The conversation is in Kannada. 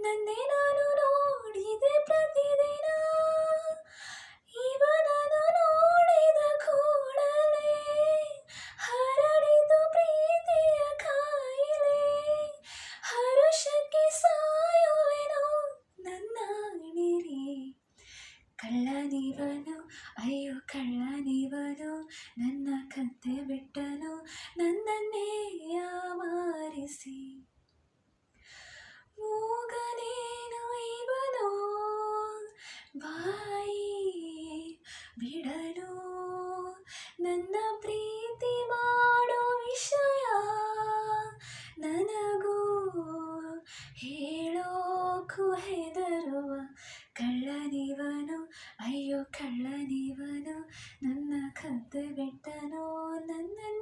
ನನ್ನೇ ನಾನು ನೋಡಿದೆ ಪ್ರತಿದಿನ. ಇವನನ್ನು ನೋಡಿದ ಕೂಡಲೇ ಹರಡಿತು ಪ್ರೀತಿಯ ಕಾಯಿಲೆ. ಹರುಷಕ್ಕೆ ಸಾಯುವೆನು ನನ್ನ ಣಿರಿ ಕಳ್ಳನಿವನು, ಅಯ್ಯೋ ಕಳ್ಳನಿವನು, ನನ್ನ ಕಂತೆ ಬಿಟ್ಟನು, ನನ್ನನ್ನೇ ಯಾಮಾರಿಸಿ ಬಿಡನು ನನ್ನ ಪ್ರೀತಿ ಮಾಡೋ ವಿಷಯ ನನಗೂ ಹೇಳೋಕು ಹೆದರುವ ಕಳ್ಳನಿವನು, ಅಯ್ಯೋ ಕಳ್ಳನಿವನು, ನನ್ನ ಕದ್ದು ಬಿಟ್ಟನೋ, ನನ್ನನ್ನೇ